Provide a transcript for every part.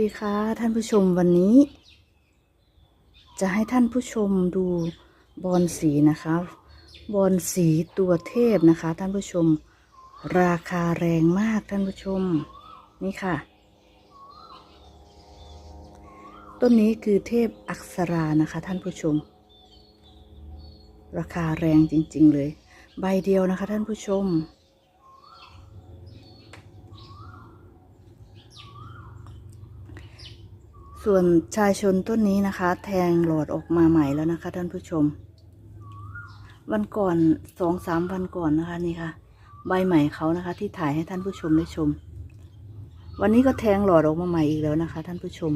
ดีค่ะท่านผู้ชมวันนี้ จะให้ท่านผู้ชมดูบอลสีนะคะบอลสีตัวเทพนะคะ ท่านผู้ชม ราคาแรงมากท่านผู้ชม นี่ค่ะ ต้นนี้คือเทพอักษรานะคะ ท่านผู้ชม ราคาแรงจริง ๆ เลย ใบเดียวนะคะ ท่านผู้ชม ส่วนชายชนต้นนี้นะคะ แทงหลอดออกมาใหม่แล้วนะคะ ท่านผู้ชม วันก่อนสองสามวันก่อนนะคะนี่ค่ะ ใบใหม่เขานะคะ ที่ถ่ายให้ท่านผู้ชมได้ชม วันนี้ก็แทงหลอดออกมาใหม่อีกแล้วนะคะ ท่านผู้ชม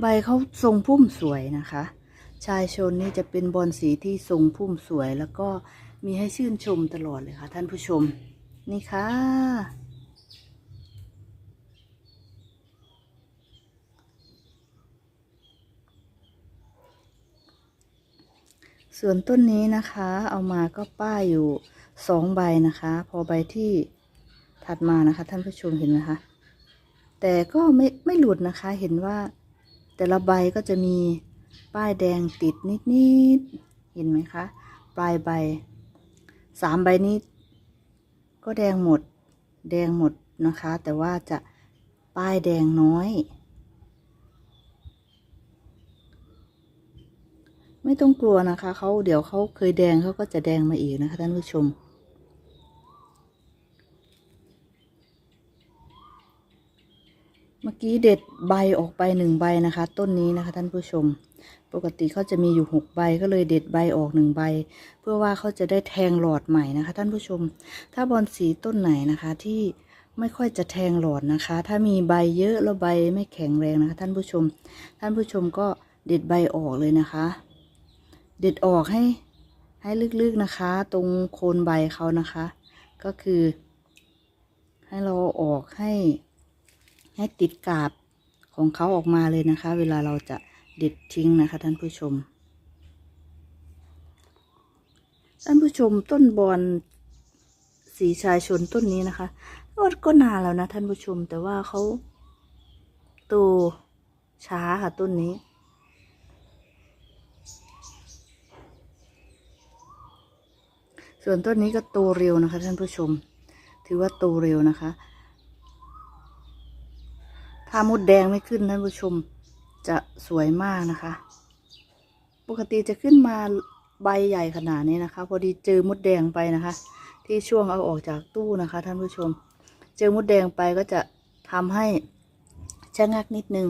ใบเขาทรงพุ่มสวยนะคะ ชายชนนี่จะเป็นบอลสีที่ทรงพุ่มสวยแล้วก็มีให้ชื่นชมตลอดเลยค่ะ ท่านผู้ชม นี่ค่ะ ส่วนต้นนี้นะคะ เอามาก็ป้ายอยู่สองใบนะคะ พอใบที่ถัดมานะคะ ท่านผู้ชมเห็นไหมคะแต่ก็ไม่ไม่หลุดนะคะ เห็นว่าแต่ละใบก็จะมีป้ายแดงติดนิดๆเห็นไหมคะปลายใบสามใบนี้ ก็แดงหมดแดงหมดนะคะ แต่ว่าจะป้ายแดงน้อย ไม่ต้องกลัวนะคะเขาเดี๋ยวเขาเคยแดงเขาก็จะแดงมาอีกนะคะท่านผู้ชม เมื่อกี้เด็ดใบออกไปหนึ่งใบนะคะ ต้นนี้นะคะท่านผู้ชม ปกติเขาจะมีอยู่หกใบก็เลยเด็ดใบออกหนึ่งใบ เพื่อว่าเขาจะได้แทงหลอดใหม่นะคะ ท่านผู้ชม ถ้าบอลสีต้นไหนนะคะที่ไม่ค่อยจะแทงหลอดนะคะ ถ้ามีใบเยอะแล้วใบไม่แข็งแรงนะคะ ท่านผู้ชม ท่านผู้ชมก็เด็ดใบออกเลยนะคะ เด็ดออกให้ให้ลึกๆนะคะ ตรงโคนใบเขานะคะ ก็คือ ให้เราออกให้ให้ติดกาบของเขาออกมาเลยนะคะ เวลาเราจะเด็ดทิ้งนะคะท่านผู้ชม ท่านผู้ชมต้นบอนสีชายชนต้นนี้นะคะก็ก็นานแล้วนะท่านผู้ชมแต่ว่าเขาโตช้าค่ะต้นนี้ ส่วนต้นนี้ก็โตเร็วนะคะ ท่านผู้ชม ถือว่าโตเร็วนะคะ ถ้ามดแดงไม่ขึ้นท่านผู้ชมจะสวยมากนะคะ ปกติจะขึ้นมาใบใหญ่ขนาดนี้นะคะ พอดีเจอมดแดงไปนะคะ ที่ช่วงเอาออกจากตู้นะคะ ท่านผู้ชม เจอมดแดงไปก็จะทำให้ชะงักนิดนึง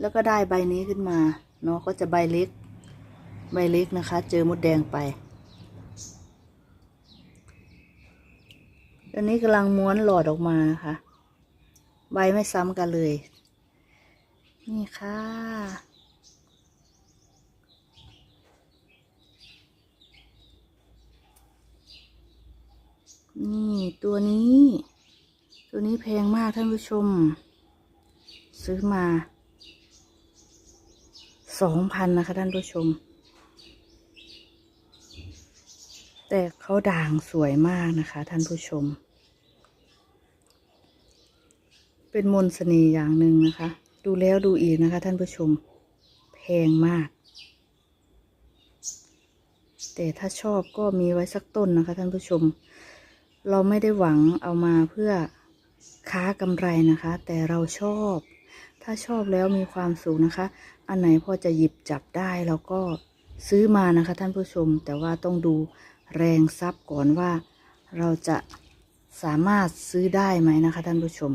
แล้วก็ได้ใบนี้ขึ้นมาเนาะก็จะใบเล็ก ใบเล็กนะคะ เจอมดแดงไป ตอนนี้กำลังม้วนหลอดออกมานะคะใบไม่ซ้ำกันเลย นี่ค่ะ นี่ตัวนี้ ตัวนี้แพงมากท่านผู้ชม ซื้อมาสองพันนะคะท่านผู้ชม แต่เขาด่างสวยมากนะคะ ท่านผู้ชม เป็นมนต์เสน่ห์อย่างหนึ่งนะคะ ดูแล้วดูอีกนะคะ ท่านผู้ชม แพงมาก แต่ถ้าชอบก็มีไว้สักต้นนะคะ ท่านผู้ชม เราไม่ได้หวังเอามาเพื่อค้ากำไรนะคะ แต่เราชอบ ถ้าชอบแล้วมีความสุขนะคะ อันไหนพอจะหยิบจับได้เราก็ซื้อมานะคะ ท่านผู้ชมแต่ว่าต้องดู แรงทรัพย์ก่อนว่าเราจะสามารถซื้อได้ไหมนะคะท่านผู้ชม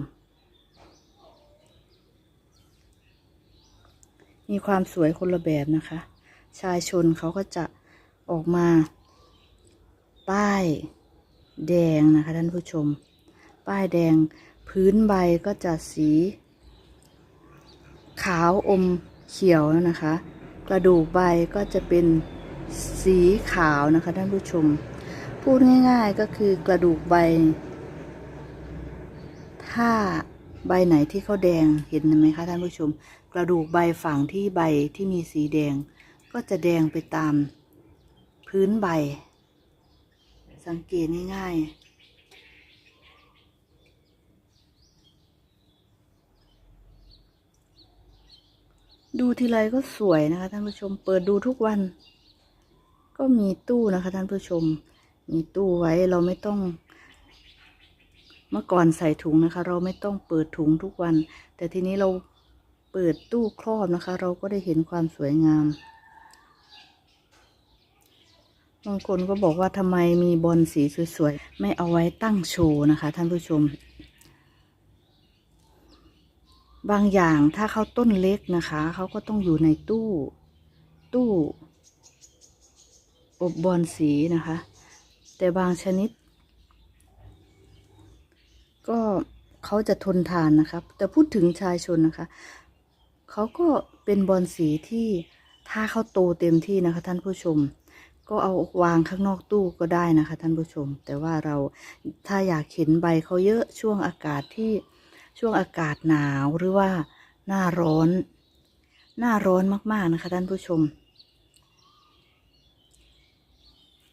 มีความสวยคนละแบบนะคะ ชายชนเขาก็จะออกมา ป้ายแดงนะคะท่านผู้ชม ป้ายแดงพื้นใบก็จะสี ขาวอมเขียวนะคะ กระดูกใบก็จะเป็น สีขาวนะคะท่านผู้ชม พูดง่ายๆก็คือกระดูกใบ ถ้าใบไหนที่เขาแดงเห็นไหมคะท่านผู้ชม กระดูกใบฝั่งที่ใบที่มีสีแดง ก็จะแดงไปตามพื้นใบ สังเกตง่ายๆดูทีไรก็สวยนะคะท่านผู้ชมเปิดดูทุกวัน ก็มีตู้นะคะ ท่านผู้ชม มีตู้ไว้เราไม่ต้อง เมื่อก่อนใส่ถุงนะคะ เราไม่ต้องเปิดถุงทุกวัน แต่ทีนี้เราเปิดตู้ครอบนะคะ เราก็ได้เห็นความสวยงามบางคนก็บอกว่าทำไมมีบอลสีสวยๆ ไม่เอาไว้ตั้งโชว์นะคะ ท่านผู้ชม บางอย่างถ้าเขาต้นเล็กนะคะ เขาก็ต้องอยู่ในตู้ตู้ อบบอลสีนะคะ แต่บางชนิด ก็เขาจะทนทานนะครับ แต่พูดถึงชายชนนะคะ เขาก็เป็นบอลสีที่ถ้าเขาโตเต็มที่นะคะ ท่านผู้ชม ก็เอาวางข้างนอกตู้ก็ได้นะคะ ท่านผู้ชม แต่ว่าเราถ้าอยากเห็นใบเขาเยอะช่วงอากาศที่ช่วงอากาศหนาวหรือว่าหน้าร้อน หน้าร้อนมากๆนะคะ ท่านผู้ชม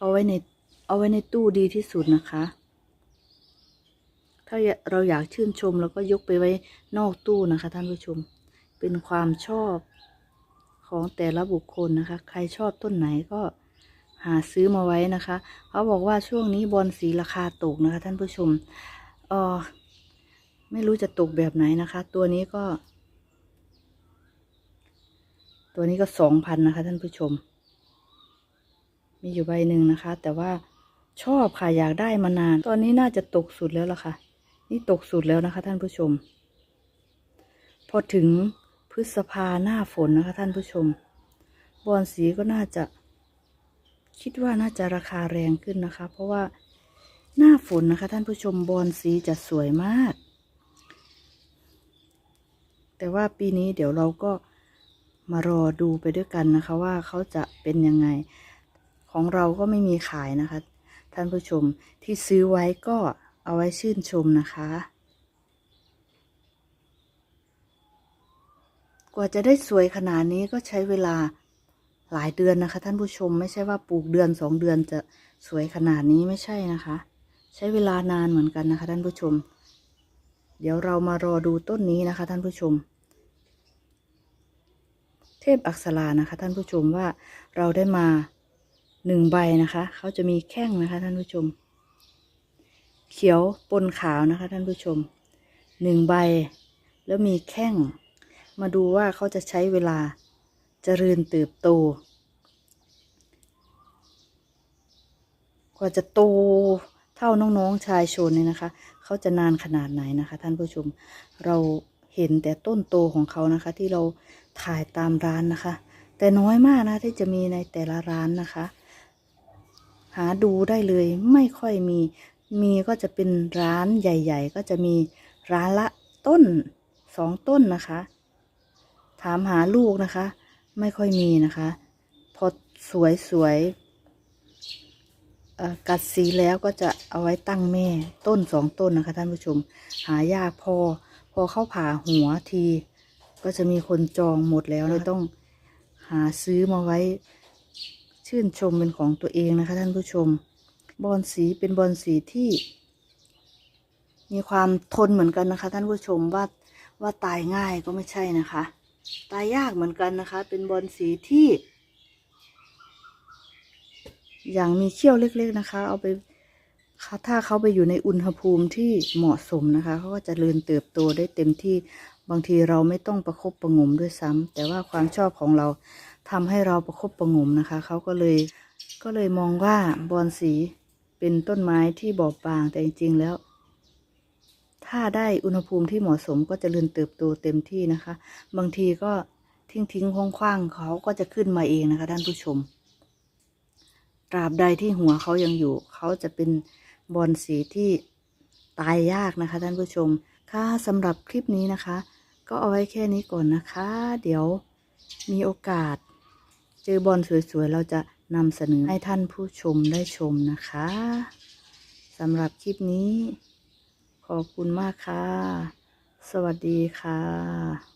เอาไว้ในเอาไว้ในตู้ดีที่สุดนะคะ ถ้าเราอยากชื่นชมเราก็ยกไปไว้นอกตู้นะคะ ท่านผู้ชม เป็นความชอบของแต่ละบุคคลนะคะ ใครชอบต้นไหนก็หาซื้อมาไว้นะคะ เขาบอกว่าช่วงนี้บอลสีราคาตกนะคะ ท่านผู้ชมเออไม่รู้จะตกแบบไหนนะคะ ตัวนี้ก็ ตัวนี้ก็สองพันนะคะ ท่านผู้ชม มีอยู่ใบหนึ่งนะคะ แต่ว่าชอบค่ะอยากได้มานาน ตอนนี้น่าจะตกสุดแล้วล่ะค่ะ นี่ตกสุดแล้วนะคะ ท่านผู้ชม พอถึงพฤษภาหน้าฝนนะคะ ท่านผู้ชม บอลสีก็น่าจะ คิดว่าน่าจะราคาแรงขึ้นนะคะ เพราะว่าหน้าฝนนะคะ ท่านผู้ชมบอลสีจะสวยมาก แต่ว่าปีนี้เดี๋ยวเราก็มารอดูไปด้วยกันนะคะ ว่าเขาจะเป็นยังไง ของเราก็ไม่มีขายนะคะ ท่านผู้ชมที่ซื้อไว้ก็เอาไว้ชื่นชมนะคะ กว่าจะได้สวยขนาดนี้ก็ใช้เวลาหลายเดือนนะคะ ท่านผู้ชมไม่ใช่ว่าปลูกเดือนสองเดือนจะสวยขนาดนี้ไม่ใช่นะคะ ใช้เวลานานเหมือนกันนะคะ ท่านผู้ชม เดี๋ยวเรามารอดูต้นนี้นะคะ ท่านผู้ชม เทพอักษรานะคะ ท่านผู้ชมว่าเราได้มา หนึ่งใบนะคะ เขาจะมีแข้งนะคะ ท่านผู้ชม เขียวปนขาวนะคะ ท่านผู้ชมหนึ่งใบ แล้วมีแข้ง มาดูว่าเขาจะใช้เวลาเจริญเติบโต กว่าจะโตเท่าน้องๆชายชนเนี่ยนะคะ เขาจะนานขนาดไหนนะคะ ท่านผู้ชม เราเห็นแต่ต้นโตของเขานะคะ ที่เราถ่ายตามร้านนะคะ แต่น้อยมากนะที่จะมีในแต่ละร้านนะคะ หาดูได้เลยไม่ค่อยมี มีก็จะเป็นร้านใหญ่ ๆ ก็จะมีร้านละต้นสองต้นนะคะ ถามหาลูกนะคะ ไม่ค่อยมีนะคะ พอสวยสวยกัดสีแล้วก็จะเอาไว้ตั้งแม่ต้นสองต้นนะคะ ท่านผู้ชม หายากพอ พอเข้าผ่าหัวที ก็จะมีคนจองหมดแล้วเลยต้องหาซื้อมาไว้ ชื่นชมเป็นของตัวเองนะคะ ท่านผู้ชม บอลสีเป็นบอลสีที่ มีความทนเหมือนกันนะคะ ท่านผู้ชมว่าว่าตายง่ายก็ไม่ใช่นะคะ ตายยากเหมือนกันนะคะ เป็นบอลสีที่ อย่างมีเขี้ยวเล็ก ๆนะคะ เอาไปถ้าเขาไปอยู่ในอุณหภูมิที่เหมาะสมนะคะเขาก็จะเริญเติบโตได้เต็มที่บางทีเราไม่ต้องประคบประงมด้วยซ้ำแต่ว่าความชอบของเรา ทำให้เราประคบประงมนะคะเขาก็เลยก็เลยมองว่าบอลสีเป็นต้นไม้ที่บอบบางแต่จริงๆแล้ว ถ้าได้อุณหภูมิที่เหมาะสมก็จะเริญเติบโตเต็มที่นะคะ บางทีก็ทิ้งทิ้งคว้างๆเขาก็จะขึ้นมาเองนะคะ ท่านผู้ชม ตราบใดที่หัวเขายังอยู่ เขาจะเป็นบอลสีที่ตายยากนะคะ ท่านผู้ชม ค่ะสำหรับคลิปนี้นะคะ ก็เอาไว้แค่นี้ก่อนนะคะ เดี๋ยวมีโอกาส เจอบอลสวยๆ เราจะนำเสนอให้ท่านผู้ชมได้ชมนะคะสำหรับคลิปนี้ ขอบคุณมากค่ะ สวัสดีค่ะ